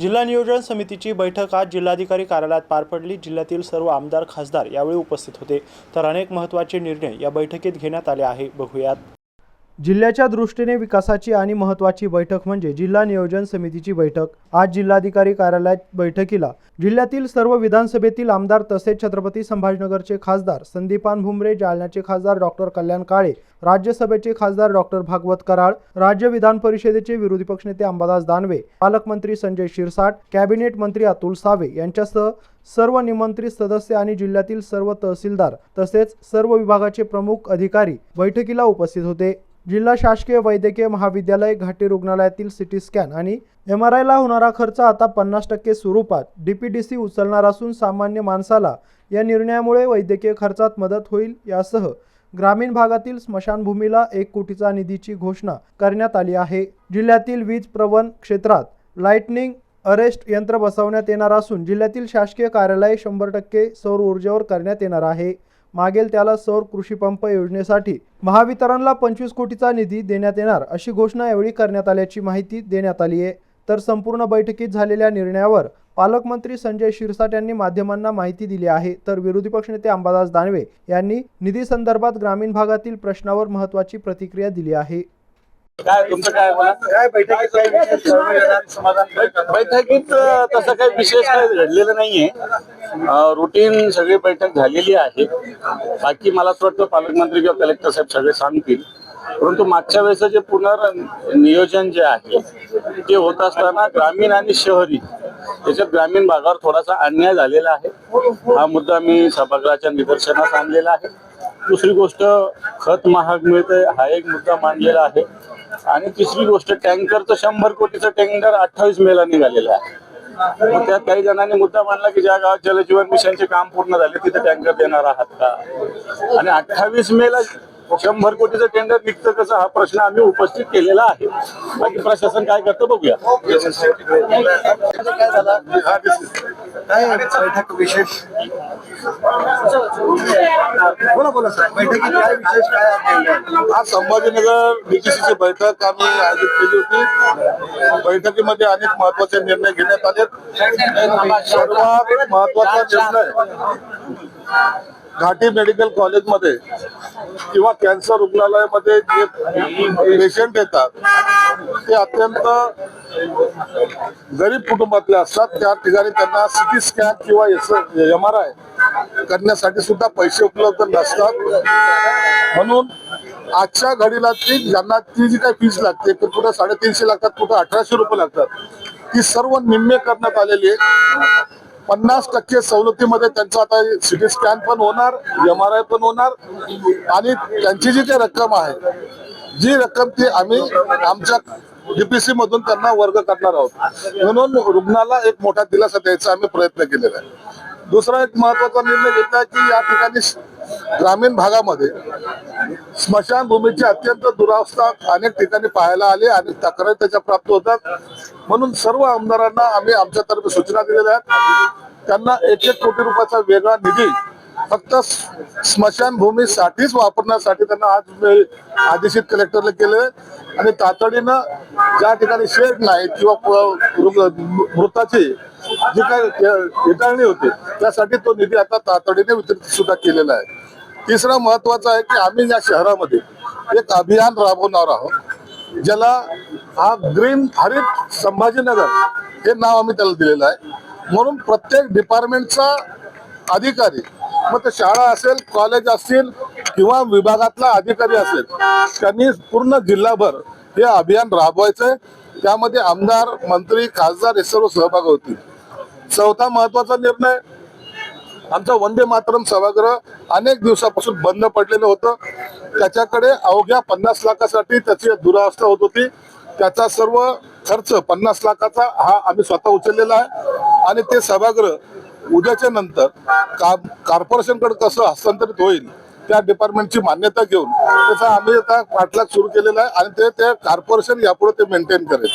जिल्हा नियोजन समितीची बैठक आज जिल्हाधिकारी कार्यालयात पार पडली. जिल्ह्यातील सर्व आमदार खासदार यावेळी उपस्थित होते. तर अनेक महत्त्वाचे निर्णय या बैठकीत घेण्यात आले आहे. बघूयात. जिल्ह्याच्या दृष्टीने विकासाची आणि महत्त्वाची बैठक म्हणजे जिल्हा नियोजन समितीची बैठक. आज जिल्हाधिकारी कार्यालयात बैठकीला जिल्ह्यातील सर्व विधानसभेतील आमदार तसेच छत्रपती संभाजीनगरचे खासदार संदीपान भुमरे जालन्याचे खासदार डॉक्टर कल्याण काळे राज्यसभेचे खासदार डॉक्टर भागवत कराळ राज्य विधान परिषदेचे विरोधी पक्षनेते अंबादास दानवे पालकमंत्री संजय शिरसाट कॅबिनेट मंत्री अतुल सावे यांच्यासह सर्व निमंत्रित सदस्य आणि जिल्ह्यातील सर्व तहसीलदार तसेच सर्व विभागाचे प्रमुख अधिकारी बैठकीला उपस्थित होते. जिल्हा शासकीय वैद्यकीय महाविद्यालय घाटी रुग्णालयातील सिटी स्कॅन आणि एम आर आयला होणारा खर्च आता पन्नास टक्के स्वरूपात डी पी डी सी उचलणार असून सामान्य माणसाला या निर्णयामुळे वैद्यकीय खर्चात मदत होईल यासह ग्रामीण भागातील स्मशानभूमीला एक कोटीचा निधीची घोषणा करण्यात आली आहे. जिल्ह्यातील वीज प्रवण क्षेत्रात लाईटनिंग अरेस्ट यंत्र बसवण्यात येणार असून जिल्ह्यातील शासकीय कार्यालय शंभर टक्के सौर ऊर्जेवर करण्यात येणार आहे. मागेल त्याला सौर कृषी पंप योजनेसाठी महावितरणला पंचवीस कोटीचा निधी देण्यात येणार अशी घोषणा यावेळी करण्यात आल्याची माहिती देण्यात आली आहे. तर संपूर्ण बैठकीत झालेल्या निर्णयावर पालकमंत्री संजय शिरसाट यांनी माध्यमांना माहिती दिली आहे. तर विरोधी पक्षनेते अंबादास दानवे यांनी निधी संदर्भात ग्रामीण भागातील प्रश्नावर महत्त्वाची प्रतिक्रिया दिली आहे. काय तुमचं काय बोला काय बैठकीत तसं काही विशेष काही घडलेलं नाहीये. रुटीन सगळी बैठक झालेली आहे. बाकी मला असं वाटतं पालकमंत्री किंवा कलेक्टर साहेब सगळे सांगतील. परंतु मागच्या वेळेस जे पुनर्नियोजन जे आहे ते होत असताना ग्रामीण आणि शहरी त्याच्यात ग्रामीण भागावर थोडासा अन्याय झालेला आहे. हा मुद्दा मी सभागृहाच्या निदर्शनास आणलेला आहे. दुसरी गोष्ट खत महाग मिळते हा एक मुद्दा मांडलेला आहे. आणि तिसरी गोष्ट टँकरचं शंभर कोटीचं टेंडर अठ्ठावीस मेला निघालेलं आहे. मग त्यात काही जणांनी मुद्दा मांडला की ज्या गावात जलजीवन मिशनचे काम पूर्ण झाले तिथे टँकर देणार आहात का? आणि अठ्ठावीस मेला शंभर कोटीचं टेंडर निघतं कसं? हा प्रश्न आम्ही उपस्थित केलेला आहे. बाकी प्रशासन काय करतं बघूया. काय बैठक विशेष? बोला बोला सर. बैठकीत काय विशेष काय आज आज संभाजीनगर डीटीसीची बैठक आम्ही आयोजित केली होती. बैठकीमध्ये अनेक महत्त्वाचे निर्णय घेण्यात आले सर्वात महत्त्वाचा निर्णय घाटी मेडिकल कॉलेजमध्ये किंवा कॅन्सर रुग्णालयामध्ये जे पेशंट येतात ते अत्यंत गरीब कुटुंबातले असतात. त्या ठिकाणी त्यांना सिटी स्कॅन किंवा एम आर आय करण्यासाठी सुद्धा पैसे उपलब्ध नसतात. म्हणून आजच्या घडीला ती ज्यांना ती जी काही फीस लागते तर कुठं साडेतीनशे लागतात कुठं अठराशे रुपये लागतात ती सर्व निम्मे करण्यात आलेली आहे पन्नास टक्के सवलतीमध्ये त्यांचं आता सिटी स्कॅन पण होणार एम आर आय पण होणार आणि त्यांची जी काही रक्कम आहे जी रक्कम ती आम्ही आमच्या डीपीसी मधून त्यांना वर्ग करणार आहोत. म्हणून रुग्णाला एक मोठा दिलासा द्यायचा आम्ही प्रयत्न केलेला आहे. दुसरा एक महत्त्वाचा निर्णय घेतला की या ठिकाणी ग्रामीण भागामध्ये स्मशानभूमीची अत्यंत दुरावस्था अनेक ठिकाणी पाहायला आली आणि तक्रारी त्याच्या प्राप्त होतात. म्हणून सर्व आमदारांना आम्ही आमच्यातर्फे सूचना दिलेल्या आहेत. त्यांना एक एक कोटी रुपयाचा वेगळा निधी फक्त स्मशानभूमीसाठीच वापरण्यासाठी त्यांना आज आदेशित कलेक्टरला केले. आणि तातडीनं ज्या ठिकाणी शेड नाही किंवा मृताची जी काही वितरणी होती त्यासाठी तो निधी आता तातडीने वितरित सुद्धा केलेला आहे. तिसरा महत्त्वाचा आहे की आम्ही या शहरामध्ये एक अभियान राबवणार आहोत ज्याला हा ग्रीन हरित संभाजीनगर हे नाव आम्ही त्याला दिलेलं आहे. म्हणून प्रत्येक डिपार्टमेंटचा अधिकारी मग ते शाळा असेल कॉलेज असतील किंवा विभागातला अधिकारी असेल त्यांनी पूर्ण जिल्हाभर हे अभियान राबवायचंय. त्यामध्ये आमदार मंत्री खासदार हे सर्व सहभाग होतील. चौथा महत्त्वाचा निर्णय आमचं वंदे मातरम सभागृह अनेक दिवसापासून बंद पडलेलं होतं. त्याच्याकडे अवघ्या पन्नास लाखासाठी त्याची दुरावस्था होत होती. त्याचा सर्व खर्च पन्नास लाखाचा हा आम्ही स्वतः उचललेला आहे. आणि ते सभागृह उद्याच्या नंतर का- कॉर्पोरेशनकडे कसं हस्तांतरित होईल त्या डिपार्टमेंटची मान्यता घेऊन त्याचा आम्ही आता पाठलाग सुरू केलेला आहे आणि ते ते कॉर्पोरेशन यापुढे ते मेंटेन करेल.